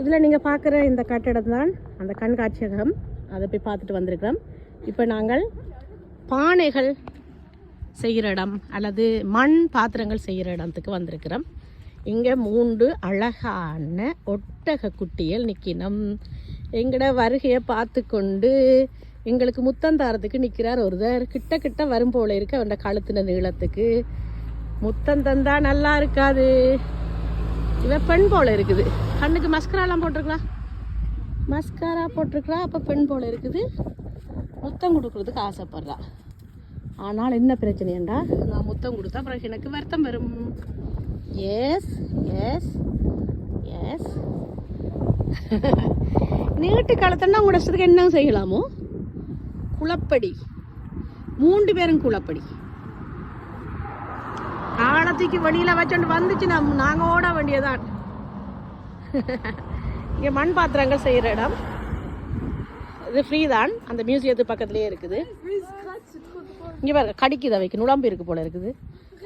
இதில் நீங்கள் பார்க்குற இந்த கட்டிடம் தான் அந்த கண்காட்சியகம். அதை போய் பார்த்துட்டு வந்திருக்கிறோம். இப்போ நாங்கள் பானைகள் செய்கிற இடம் அல்லது மண் பாத்திரங்கள் செய்கிற இடத்துக்கு வந்திருக்கிறோம். இங்கே மூன்று அழகான ஒட்டக குட்டிகள் நிற்கினம். எங்களோட வருகையை பார்த்து கொண்டு எங்களுக்கு முத்தந்தாரத்துக்கு நிற்கிறார் ஒருத்தர் கிட்ட கிட்ட வரும் போல இருக்கு அவன் கழுத்தின நீளத்துக்கு. முத்தம் தந்தா நல்லா இருக்காது. இவன் பெண் போல இருக்குது. கண்ணுக்கு மஸ்கராலாம் போட்டிருக்கலாம் மஸ்காரா போட்டிருக்கிறா அப்போ பெண் போல இருக்குது. முத்தம் கொடுக்கறதுக்கு ஆசைப்படுறா. ஆனால் என்ன பிரச்சனைண்டா நான் முத்தம் கொடுத்தா பிறகு எனக்கு வருத்தம் வரும். எஸ் எஸ் எஸ் நீட்டு காலத்தன்னா உங்களோட இஷ்டத்துக்கு என்ன செய்யலாமோ? குளப்படி மூன்று பேரும் குளப்படி காலத்துக்கு வெளியில வச்சுட்டு வந்துச்சு நம் நாங்க ஓட வேண்டியதான் இங்கே மண் பாத்திரங்கள் செய்கிற இடம். இது ஃப்ரீ தான். அந்த மியூசியத்து பக்கத்துலேயே இருக்குது. இங்கே பாருங்க கடிக்குது அவைக்கு. நுழம்பு இருக்கு போல இருக்குது.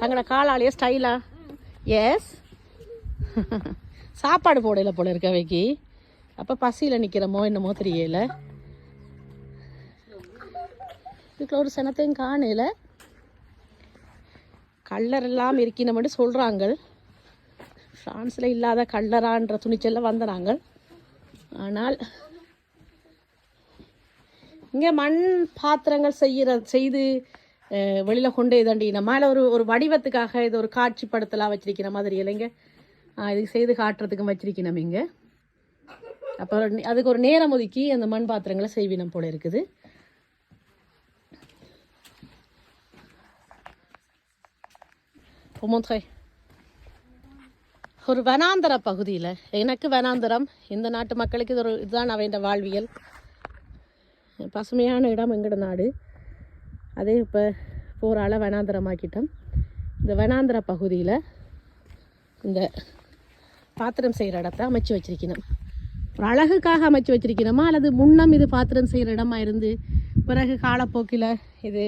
அங்கே காலாலேயே ஸ்டைலா எஸ் சாப்பாடு போடல போல இருக்கு அவைக்கு. அப்போ பசியில் நிற்கிறமோ என்னமோ தெரியல. இதுக்குள்ள ஒரு சனத்தையும் காணல. கல்லர் எல்லாம் மட்டும் சொல்கிறாங்க ஃப்ரான்ஸில் இல்லாத கல்லரான்ற துணிச்சலில் வந்த நாங்கள் ஆனால் இங்கே மண் பாத்திரங்கள் செய்கிற செய்து வெளியில் கொண்டு இதாண்டி நம்மளால் ஒரு ஒரு வடிவத்துக்காக இது ஒரு காட்சிப்படுத்தலாம் வச்சிருக்கிற மாதிரி இல்லைங்க இது செய்து காட்டுறதுக்கும் வச்சிருக்கணும் இங்கே. அப்போ அதுக்கு ஒரு நேரம் ஒதுக்கி அந்த மண் பாத்திரங்களை செய்வினம் போல இருக்குது. Pour montrer. ஒரு வனாந்தர பகுதியில் எனக்கு வனாந்தரம் இந்த நாட்டு மக்களுக்கு இது ஒரு இதுதான் அவன் வாழ்வியல். பசுமையான இடம் எங்கட நாடு. அதே இப்போ போரால வனாந்தரமாக்கிட்டோம். இந்த வனாந்தர பகுதியில் இந்த பாத்திரம் செய்கிற இடத்த அமைச்சு வச்சிருக்கணும். ஒரு அழகுக்காக அமைச்சு வச்சிருக்கணுமா? அல்லது முன்னம் இது பாத்திரம் செய்கிற இடமா இருந்து பிறகு காலப்போக்கில் இது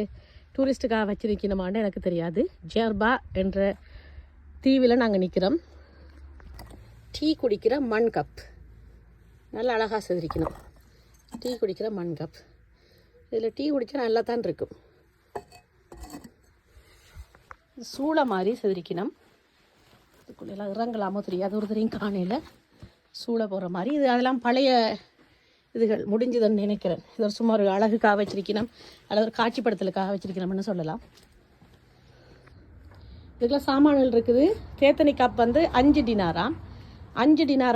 டூரிஸ்ட்டுக்காக வச்சிருக்கணுமான்னு எனக்கு தெரியாது. ஜெர்பா என்ற தீவில் நாங்கள் நிற்கிறோம் டீ குடிக்கிற மண் கப் நல்லா அழகாக செதுரிக்கணும். டீ குடிக்கிற மண் கப் இதில் டீ குடித்தா நல்லா தான் இருக்கும். சூளை மாதிரி செதுரிக்கணும். இதுக்குள்ளெல்லாம் இறங்கலாமோ தெரியாது. ஒரு தெரியும் காணையில். சூளை போகிற மாதிரி. இது அதெல்லாம் பழைய இதுகள். முடிஞ்சதுன்னு நினைக்கிறேன். இது ஒரு சும்மா ஒரு அழகுக்காக வச்சிருக்கணும். அல்லது ஒரு காட்சிப்படுத்தலுக்காக வச்சிருக்கணும்னு சொல்லலாம். இதுக்கெல்லாம் சாமான்கள் இருக்குது. தேத்தனி கப் வந்து அஞ்சு டினாராம் அஞ்சு டினார்